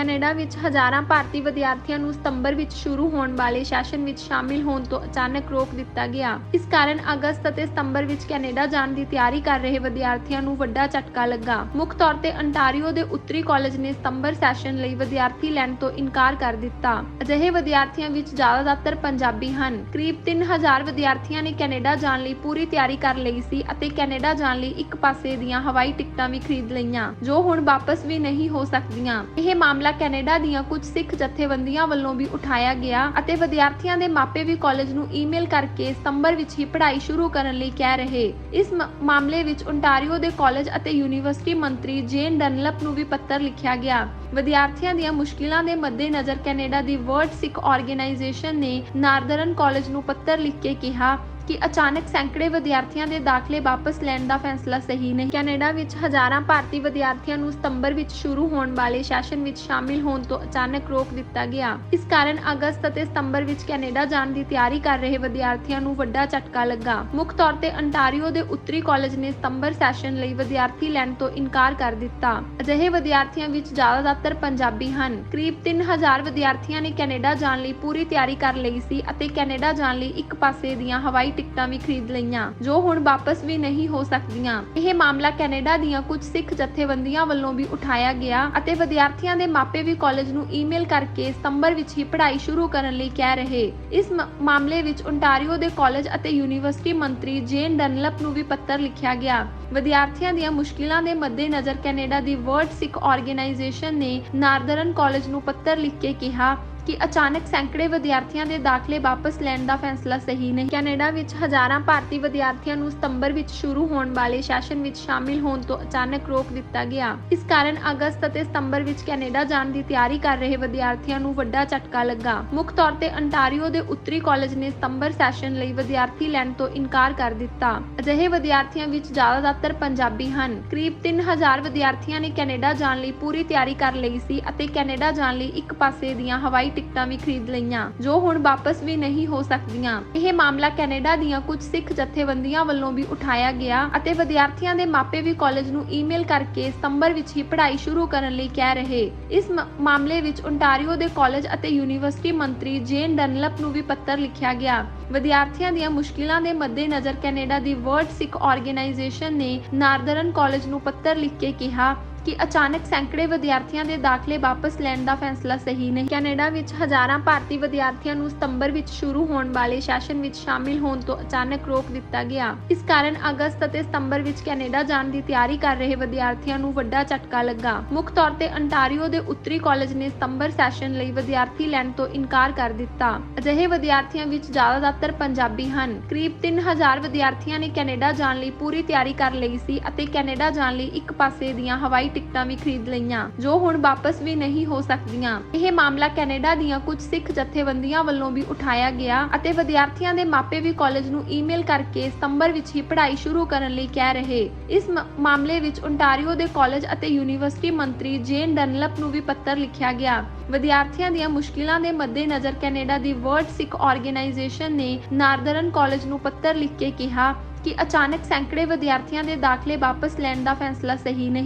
Canada ਵਿੱਚ ਹਜ਼ਾਰਾਂ ਭਾਰਤੀ ਵਿਦਿਆਰਥੀਆਂ ਨੂੰ ਸਤੰਬਰ ਵਿੱਚ ਸ਼ੁਰੂ ਹੋਣ ਵਾਲੇ ਸੈਸ਼ਨ ਵਿੱਚ ਸ਼ਾਮਿਲ ਹੋਣ ਤੋਂ ਅਚਾਨਕ ਰੋਕ ਦਿੱਤਾ ਗਿਆ। ਇਸ ਕਾਰਨ ਅਗਸਤ ਅਤੇ ਸਤੰਬਰ ਵਿੱਚ ਕੈਨੇਡਾ ਜਾਣ ਦੀ ਤਿਆਰੀ ਕਰ ਰਹੇ ਵਿਦਿਆਰਥੀਆਂ ਨੂੰ ਵੱਡਾ ਝਟਕਾ ਲੱਗਾ। ਮੁੱਖ ਤੌਰ ਤੇ ਅੰਟਾਰੀਓ ਦੇ ਉੱਤਰੀ ਕਾਲਜ ਨੇ ਸਤੰਬਰ ਸੈਸ਼ਨ ਲਈ ਵਿਦਿਆਰਥੀ ਲੈਣ ਤੋਂ ਇਨਕਾਰ ਕਰ ਦਿੱਤਾ। ਅਜਿਹੇ ਵਿਦਿਆਰਥੀਆਂ ਵਿੱਚ ਜ਼ਿਆਦਾਤਰ ਪੰਜਾਬੀ ਹਨ। ਕਰੀਬ 3000 ਵਿਦਿਆਰਥੀਆਂ ਨੇ ਕੈਨੇਡਾ ਜਾਣ ਲਈ ਪੂਰੀ ਤਿਆਰੀ ਕਰ ਲਈ ਸੀ ਅਤੇ ਕੈਨੇਡਾ ਜਾਣ ਲਈ ਇੱਕ ਪਾਸੇ ਦੀਆਂ ਹਵਾਈ ਟਿਕਟਾਂ ਵੀ ਖਰੀਦ ਲਈਆਂ, ਜੋ ਹੁਣ ਵਾਪਸ ਵੀ ਨਹੀਂ ਹੋ ਸਕਦੀਆਂ। ਇਹ ਮਾਮਲਾ ਕੈਨੇਡਾ ਦੀਆਂ ਕੁਝ ਸਿੱਖ ਜਥੇਬੰਦੀਆਂ ਵੱਲੋਂ ਵੀ ਉਠਾਇਆ ਗਿਆ ਅਤੇ ਵਿਦਿਆਰਥੀਆਂ ਦੇ ਮਾਪੇ ਵੀ ਕਾਲਜ ਨੂੰ ਈਮੇਲ ਕਰਕੇ ਸਤੰਬਰ ਵਿੱਚ ਹੀ ਪੜ੍ਹਾਈ ਸ਼ੁਰੂ ਕਰਨ ਲਈ ਕਹਿ ਰਹੇ। ਇਸ ਮਾਮਲੇ ਵਿੱਚ ontario ਦੇ ਕਾਲਜ ਅਤੇ ਯੂਨੀਵਰਸਿਟੀ ਮੰਤਰੀ ਜੇਨ ਡਨਲਪ ਨੂੰ ਵੀ ਪੱਤਰ ਲਿਖਿਆ ਗਿਆ। ਵਿਦਿਆਰਥੀਆਂ ਦੀਆਂ ਮੁਸ਼ਕਿਲਾਂ ਦੇ ਮੱਦੇਨਜ਼ਰ ਕੈਨੇਡਾ ਦੀ ਵਰਲਡ ਸਿੱਖ ਆਰਗੇਨਾਈਜੇਸ਼ਨ ਨੇ ਨਾਰਦਰਨ ਕਾਲਜ ਨੂੰ ਪੱਤਰ ਲਿਖ ਕੇ ਕਿਹਾ ਕਿ ਅਚਾਨਕ ਸੈਂਕੜੇ ਵਿਦਿਆਰਥੀਆਂ ਦੇ ਦਾਖਲੇ ਵਾਪਸ ਲੈਣ ਦਾ ਫੈਸਲਾ ਸਹੀ ਨਹੀਂ। ਕੈਨੇਡਾ ਵਿੱਚ ਹਜ਼ਾਰਾਂ ਭਾਰਤੀ ਵਿਦਿਆਰਥੀਆਂ ਨੂੰ ਸਤੰਬਰ ਵਿੱਚ ਸ਼ੁਰੂ ਹੋਣ ਵਾਲੇ ਸੈਸ਼ਨ ਵਿੱਚ ਸ਼ਾਮਿਲ ਹੋਣ ਤੋਂ ਅਚਾਨਕ ਰੋਕ ਦਿੱਤਾ ਗਿਆ। ਇਸ ਕਾਰਨ ਅਗਸਤ ਅਤੇ ਸਤੰਬਰ ਵਿੱਚ ਕੈਨੇਡਾ ਜਾਣ ਦੀ ਤਿਆਰੀ ਕਰ ਰਹੇ ਵਿਦਿਆਰਥੀਆਂ ਨੂੰ ਵੱਡਾ ਝਟਕਾ ਲੱਗਾ। ਮੁੱਖ ਤੌਰ ਤੇ ਅੰਟਾਰੀਓ ਦੇ ਉੱਤਰੀ ਕਾਲਜ ਨੇ ਸਤੰਬਰ ਸੈਸ਼ਨ ਲਈ ਵਿਦਿਆਰਥੀ ਲੈਣ ਤੋਂ ਇਨਕਾਰ ਕਰ ਦਿੱਤਾ। ਅਜਿਹੇ ਵਿਦਿਆਰਥੀਆਂ ਵਿੱਚ ਜ਼ਿਆਦਾਤਰ ਪੰਜਾਬੀ ਹਨ। ਕਰੀਬ 3000 ਵਿਦਿਆਰਥੀਆਂ ਨੇ ਕੈਨੇਡਾ ਜਾਣ ਲਈ ਪੂਰੀ ਤਿਆਰੀ ਕਰ ਲਈ ਸੀ ਅਤੇ ਕੈਨੇਡਾ ਜਾਣ ਲਈ ਇੱਕ ਪਾਸੇ ਦੀਆਂ ਹਵਾਈ ਟਿਕਟਾਂ ਵੀ ਖਰੀਦ ਲਈਆਂ, ਜੋ ਹੁਣ ਵਾਪਸ ਵੀ ਨਹੀਂ ਹੋ ਸਕਦੀਆਂ। ਇਹ ਮਾਮਲਾ ਕੈਨੇਡਾ ਦੀਆਂ ਕੁਝ ਸਿੱਖ ਜਥੇਬੰਦੀਆਂ ਵੱਲੋਂ ਵੀ ਉਠਾਇਆ ਗਿਆ ਅਤੇ ਵਿਦਿਆਰਥੀਆਂ ਦੇ ਮਾਪੇ ਵੀ ਕਾਲਜ ਨੂੰ ਈਮੇਲ ਕਰਕੇ ਸਤੰਬਰ ਵਿੱਚ ਹੀ ਪੜ੍ਹਾਈ ਸ਼ੁਰੂ ਕਰਨ ਲਈ ਕਹਿ ਰਹੇ। ਇਸ ਮਾਮਲੇ ਵਿੱਚ ontario ਦੇ ਕਾਲਜ ਅਤੇ ਯੂਨੀਵਰਸਿਟੀ ਮੰਤਰੀ ਜੇਨ ਡਨਲਪ ਨੂੰ ਵੀ ਪੱਤਰ ਲਿਖਿਆ ਗਿਆ। ਵਿਦਿਆਰਥੀਆਂ ਦੀਆਂ ਮੁਸ਼ਕਿਲਾਂ ਦੇ ਮੱਦੇਨਜ਼ਰ ਕੈਨੇਡਾ ਦੀ ਵਰਲਡ ਸਿੱਖ ਆਰਗੇਨਾਈਜੇਸ਼ਨ ਨੇ ਨਾਰਦਰਨ ਕਾਲਜ ਨੂੰ ਪੱਤਰ ਲਿਖ ਕੇ ਕਿਹਾ ਕਿ ਅਚਾਨਕ ਸੈਂਕੜੇ ਵਿਦਿਆਰਥੀਆਂ ਦੇ ਦਾਖਲੇ ਵਾਪਸ ਲੈਣ ਦਾ ਫੈਸਲਾ ਸਹੀ ਨਹੀਂ। ਕੈਨੇਡਾ ਵਿੱਚ ਹਜ਼ਾਰਾਂ ਭਾਰਤੀ ਵਿਦਿਆਰਥੀਆਂ ਨੂੰ ਸਤੰਬਰ ਵਿੱਚ ਸ਼ੁਰੂ ਹੋਣ ਵਾਲੇ ਸੈਸ਼ਨ ਵਿੱਚ ਸ਼ਾਮਿਲ ਹੋਣ ਤੋਂ ਅਚਾਨਕ ਰੋਕ ਦਿੱਤਾ ਗਿਆ। ਇਸ ਕਾਰਨ ਅਗਸਤ ਅਤੇ ਸਤੰਬਰ ਵਿੱਚ ਕੈਨੇਡਾ ਜਾਣ ਦੀ ਤਿਆਰੀ ਕਰ ਰਹੇ ਵਿਦਿਆਰਥੀਆਂ ਨੂੰ ਵੱਡਾ ਝਟਕਾ ਲੱਗਾ। ਮੁੱਖ ਤੌਰ ਤੇ ਅੰਟਾਰੀਓ ਦੇ ਉੱਤਰੀ ਕਾਲਜ ਨੇ ਸਤੰਬਰ ਸੈਸ਼ਨ ਲਈ ਵਿਦਿਆਰਥੀ ਲੈਣ ਤੋਂ ਇਨਕਾਰ ਕਰ ਦਿੱਤਾ। ਅਜਿਹੇ ਵਿਦਿਆਰਥੀਆਂ ਵਿੱਚ ਜ਼ਿਆਦਾਤਰ ਪੰਜਾਬੀ ਹਨ। ਕਰੀਬ 3000 ਵਿਦਿਆਰਥੀਆਂ ਨੇ ਕੈਨੇਡਾ ਜਾਣ ਲਈ ਪੂਰੀ ਤਿਆਰੀ ਕਰ ਲਈ ਸੀ ਅਤੇ ਕੈਨੇਡਾ ਜਾਣ ਲਈ ਇੱਕ ਪਾਸੇ ਦੀਆਂ ਹਵਾਈ ਟਿਕਟਾਂ ਵੀ ਖਰੀਦ ਲਈਆਂ, ਜੋ ਹੁਣ ਵਾਪਸ ਵੀ ਨਹੀਂ ਹੋ ਸਕਦੀਆਂ। ਇਹ ਮਾਮਲਾ ਕੈਨੇਡਾ ਦੀਆਂ ਕੁਝ ਸਿੱਖ ਜਥੇਬੰਦੀਆਂ ਵੱਲੋਂ ਵੀ ਉਠਾਇਆ ਗਿਆ ਅਤੇ ਵਿਦਿਆਰਥੀਆਂ ਦੇ ਮਾਪੇ ਵੀ ਕਾਲਜ ਨੂੰ ਈਮੇਲ ਕਰਕੇ ਸਤੰਬਰ ਵਿੱਚ ਹੀ ਪੜ੍ਹਾਈ ਸ਼ੁਰੂ ਕਰਨ ਲਈ ਕਹਿ ਰਹੇ। ਇਸ ਮਾਮਲੇ ਵਿੱਚ ontario ਦੇ ਕਾਲਜ ਅਤੇ ਯੂਨੀਵਰਸਿਟੀ ਮੰਤਰੀ ਜੇਨ ਡਨਲਪ ਨੂੰ ਵੀ ਪੱਤਰ ਲਿਖਿਆ ਗਿਆ। ਵਿਦਿਆਰਥੀਆਂ ਦੀਆਂ ਮੁਸ਼ਕਿਲਾਂ ਦੇ ਮੱਦੇਨਜ਼ਰ ਕੈਨੇਡਾ ਦੀ ਵਰਲਡ ਸਿੱਖ ਆਰਗੇਨਾਈਜੇਸ਼ਨ ਨੇ ਨਾਰਦਰਨ ਕਾਲਜ ਨੂੰ ਪੱਤਰ ਲਿਖ ਕੇ ਕਿਹਾ ਕਿ ਅਚਾਨਕ ਸੈਂਕੜੇ ਵਿਦਿਆਰਥੀਆਂ ਦੇ ਦਾਖਲੇ ਵਾਪਸ ਲੈਣ ਦਾ ਫੈਸਲਾ ਸਹੀ ਨਹੀਂ। ਕੈਨੇਡਾ ਵਿੱਚ ਹਜ਼ਾਰਾਂ ਭਾਰਤੀ ਵਿਦਿਆਰਥੀਆਂ ਨੂੰ ਸਤੰਬਰ ਵਿੱਚ ਸ਼ੁਰੂ ਹੋਣ ਵਾਲੇ ਸੈਸ਼ਨ ਵਿੱਚ ਸ਼ਾਮਿਲ ਹੋਣ ਤੋਂ ਅਚਾਨਕ ਰੋਕ ਦਿੱਤਾ ਗਿਆ। ਇਸ ਕਾਰਨ ਅਗਸਤ ਅਤੇ ਸਤੰਬਰ ਵਿੱਚ ਕੈਨੇਡਾ ਜਾਣ ਦੀ ਤਿਆਰੀ ਕਰ ਰਹੇ ਵਿਦਿਆਰਥੀਆਂ ਨੂੰ ਵੱਡਾ ਝਟਕਾ ਲੱਗਾ। ਮੁੱਖ ਤੌਰ ਤੇ ਅੰਟਾਰੀਓ ਦੇ ਉੱਤਰੀ ਕਾਲਜ ਨੇ ਸਤੰਬਰ ਸੈਸ਼ਨ ਲਈ ਵਿਦਿਆਰਥੀ ਲੈਣ ਤੋਂ ਇਨਕਾਰ ਕਰ ਦਿੱਤਾ। ਅਜਿਹੇ ਵਿਦਿਆਰਥੀਆਂ ਵਿੱਚ ਜ਼ਿਆਦਾਤਰ ਪੰਜਾਬੀ ਹਨ। ਕਰੀਬ 3000 ਵਿਦਿਆਰਥੀਆਂ ਨੇ ਕੈਨੇਡਾ ਜਾਣ ਲਈ ਪੂਰੀ ਤਿਆਰੀ ਕਰ ਲਈ ਸੀ ਅਤੇ ਕੈਨੇਡਾ ਜਾਣ ਲਈ ਇੱਕ ਪਾਸੇ ਦੀਆਂ ਹਵਾਈ ਟਿਕਟਾਂ ਵੀ ਖਰੀਦ ਲਈਆਂ, ਜੋ ਹੁਣ ਵਾਪਸ ਵੀ ਨਹੀਂ ਹੋ ਸਕਦੀਆਂ। ਇਹ ਮਾਮਲਾ ਕੈਨੇਡਾ ਦੀਆਂ ਕੁਝ ਸਿੱਖ ਜਥੇਬੰਦੀਆਂ ਵੱਲੋਂ ਵੀ ਉਠਾਇਆ ਗਿਆ ਅਤੇ ਵਿਦਿਆਰਥੀਆਂ ਦੇ ਮਾਪੇ ਵੀ ਕਾਲਜ ਨੂੰ ਈਮੇਲ ਕਰਕੇ ਸਤੰਬਰ ਵਿੱਚ ਹੀ ਪੜ੍ਹਾਈ ਸ਼ੁਰੂ ਕਰਨ ਲਈ ਕਹਿ ਰਹੇ। ਇਸ ਮਾਮਲੇ ਵਿੱਚ ontario ਦੇ ਕਾਲਜ ਅਤੇ ਯੂਨੀਵਰਸਿਟੀ ਮੰਤਰੀ ਜੇਨ ਡਨਲਪ ਨੂੰ ਵੀ ਪੱਤਰ ਲਿਖਿਆ ਗਿਆ। ਵਿਦਿਆਰਥੀਆਂ ਦੀਆਂ ਮੁਸ਼ਕਿਲਾਂ ਦੇ ਮੱਦੇਨਜ਼ਰ ਕੈਨੇਡਾ ਦੀ ਵਰਲਡ ਸਿੱਖ ਆਰਗੇਨਾਈਜੇਸ਼ਨ ਨੇ ਨਾਰਦਰਨ ਕਾਲਜ ਨੂੰ ਪੱਤਰ ਲਿਖ ਕੇ ਕਿਹਾ ਕਿ ਅਚਾਨਕ ਸੈਂਕੜੇ ਵਿਦਿਆਰਥੀਆਂ ਦੇ ਦਾਖਲੇ ਵਾਪਸ ਲੈਣ ਦਾ ਫੈਸਲਾ ਸਹੀ ਨਹੀਂ